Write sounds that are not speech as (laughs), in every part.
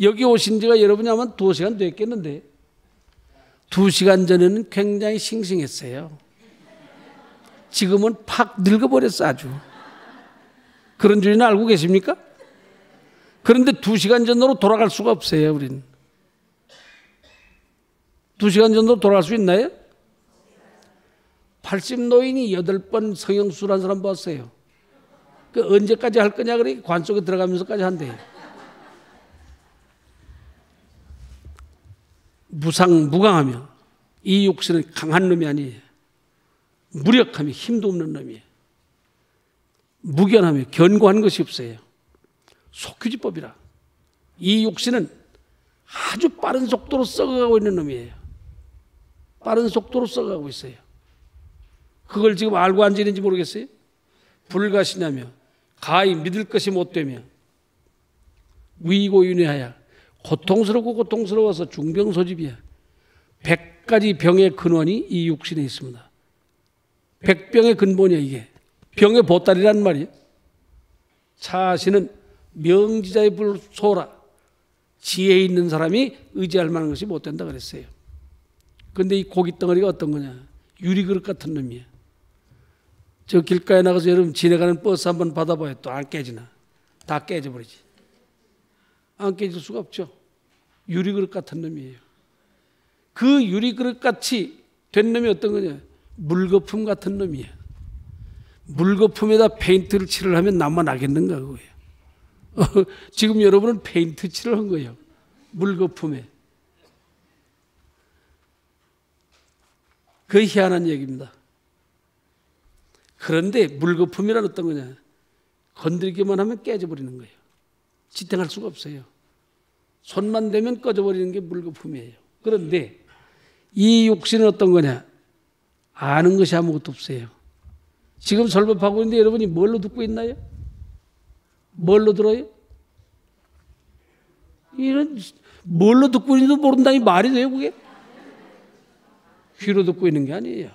여기 오신 지가 여러분이 아마 두 시간 됐겠는데 두 시간 전에는 굉장히 싱싱했어요. 지금은 팍 늙어버렸어 아주. 그런 줄이나 알고 계십니까? 그런데 두 시간 전으로 돌아갈 수가 없어요, 우리는. 두 시간 전으로 돌아갈 수 있나요? 80 노인이 8번 성형수술한 사람 봤어요. 그 언제까지 할 거냐 그래 관 속에 들어가면서까지 한대. 무상 무강하며 이 육신은 강한 놈이 아니에요. 무력하며 힘도 없는 놈이에요. 무견하며 견고한 것이 없어요. 속규지법이라. 이 육신은 아주 빠른 속도로 썩어가고 있는 놈이에요. 빠른 속도로 썩어가고 있어요. 그걸 지금 알고 앉아있는지 모르겠어요? 불가시냐며 가히 믿을 것이 못되며 위고윤회하여 고통스럽고 고통스러워서 중병 소집이야. 백 가지 병의 근원이 이 육신에 있습니다. 백병의 근본이야 이게. 병의 보따리란 말이에요. 자신은 명지자의 불소라. 지혜 있는 사람이 의지할 만한 것이 못 된다 그랬어요. 근데 이 고기 덩어리가 어떤 거냐? 유리그릇 같은 놈이야. 저 길가에 나가서 여러분 지나가는 버스 한번 받아봐요. 또 안 깨지나? 다 깨져버리지. 안 깨질 수가 없죠. 유리그릇 같은 놈이에요. 그 유리그릇 같이 된 놈이 어떤 거냐? 물거품 같은 놈이에요. 물거품에다 페인트를 칠을 하면 나만 나겠는가 그거예요. (laughs) 지금 여러분은 페인트 칠을 한 거예요. 물거품에. 그 희한한 얘기입니다. 그런데 물거품이란 어떤 거냐? 건드리기만 하면 깨져버리는 거예요. 지탱할 수가 없어요. 손만 대면 꺼져버리는 게 물거품이에요. 그런데 이 육신은 어떤 거냐? 아는 것이 아무것도 없어요. 지금 설법하고 있는데 여러분이 뭘로 듣고 있나요? 뭘로 들어요? 이런 뭘로 듣고 있는지도 모른다니 말이 돼요 그게? 귀로 듣고 있는 게 아니에요.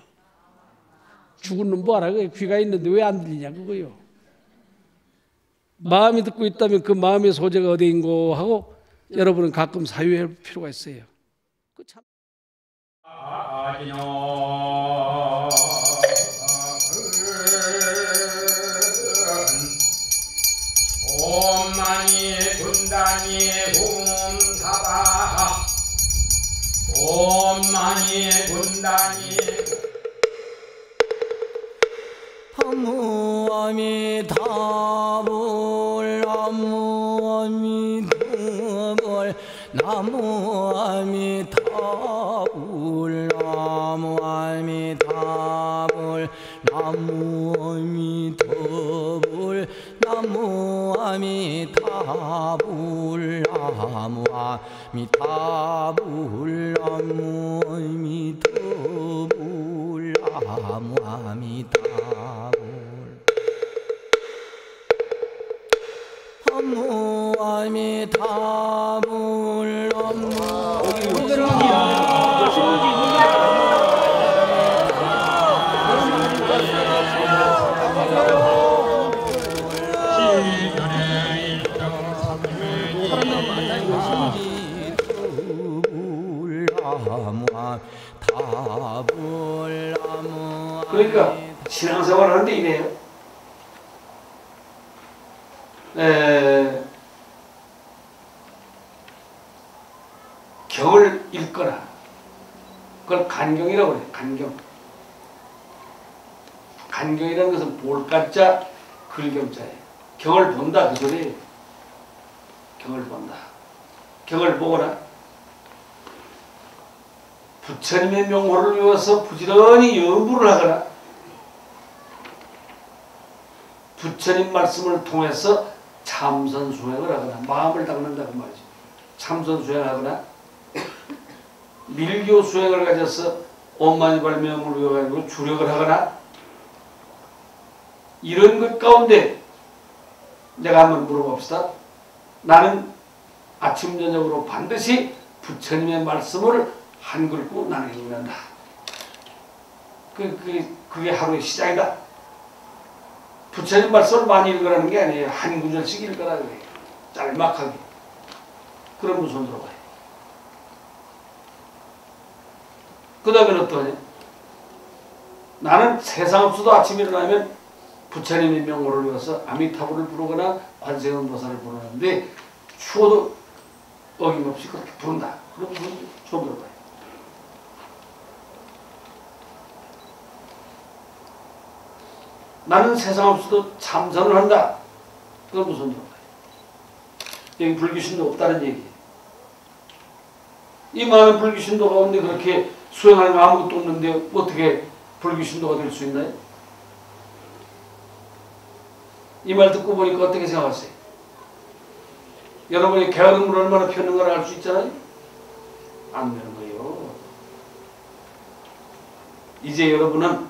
죽은 놈 그래 귀가 있는데 왜 안 들리냐 그거요. 마음이 듣고 있다면 그 마음의 소재가 어디인고 하고 여러분은 가끔 사유할 필요가 있어요. 그 참. 옴마니 군단이 홈사바 옴마니 군단이 나무아미타불 나무 아미타불 나무 아미타불 나무 아미타불 나무 아미타불 나무 아미타불 나무 아미타불 나무 아미타불 나무 아미타 그러니까 신앙생활 하는데 이래요. 에, 경을 읽거나 그걸 간경이라고 그래요. 간경. 간경이라는 것은 볼가자 글경자예요. 경을 본다 그 소리예요. 경을 본다. 경을 보거나 부처님의 명호를 외워서 부지런히 연구를 하거나 부처님 말씀을 통해서 참선 수행을 하거나 마음을 닦는다 그 말이죠. 참선 수행하거나 밀교 수행을 가져서 엄마니 발명을 외워가지고 주력을 하거나 이런 것 가운데 내가 한번 물어봅시다. 나는 아침 저녁으로 반드시 부처님의 말씀을 한 글고 나는 읽는다. 그, 그, 그게 하루의 시작이다. 부처님 말씀을 많이 읽으라는 게 아니에요. 한 구절씩 읽으라 그래요. 짤막하게. 그러면 손 들어봐요. 그 다음에 어떠냐? 나는 세상 없어도 아침 일어나면 부처님의 명호를 외워서 아미타불을 부르거나 관세음 보살을 부르는데 추워도 어김없이 그렇게 부른다. 손, 손 들어봐요. 나는 세상 없어도 참선을 한다. 그건 무슨 말이에요? 여기 불교신도 없다는 얘기예요. 이 많은 불교신도 가운데 그렇게 수행하는 거 아무것도 없는데 어떻게 불교신도가 될 수 있나요? 이 말 듣고 보니까 어떻게 생각하세요? 여러분이 게으름을 얼마나 펴는 걸 알 수 있잖아요? 안 되는 거예요. 이제 여러분은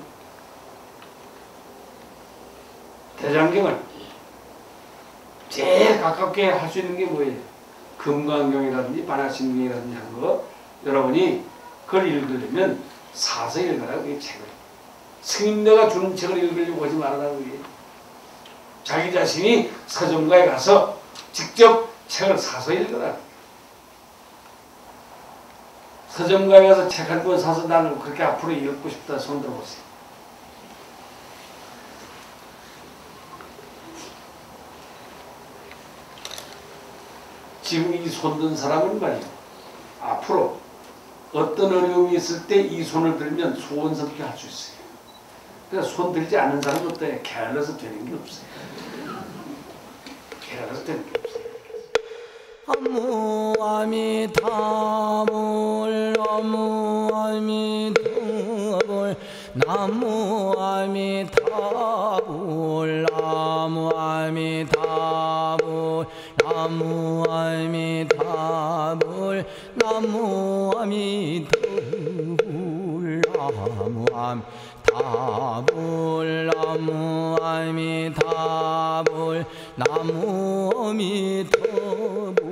대장경을 제일 가깝게 할 수 있는 게 뭐예요? 금강경이라든지 반야신경이라든지 하는 거 여러분이 그걸 읽으려면 사서 읽으라고 이 책을 스님네가 주는 책을 읽으려고 하지 말라고 그래요. 자기 자신이 서점가에 가서 직접 책을 사서 읽어라. 서점가에 가서 책 한 권 사서 나는 그렇게 앞으로 읽고 싶다 손 들어보세요. 지금 이 손든 사람은 말이에요. 앞으로 어떤 어려움이 있을 때 이 손을 들면 소원스럽게 할 수 있어요. 그래서 손 들지 않는 사람은 어때요? 게을러서 되는 게 없어요. 게을러서 되는 게 없어요. 아무 아미타불 아무 아미타불 나무 아미타불 나무 아미타불 나무 아미타불 나무 아미타불 나무 나무 아미타불 나무 아미타불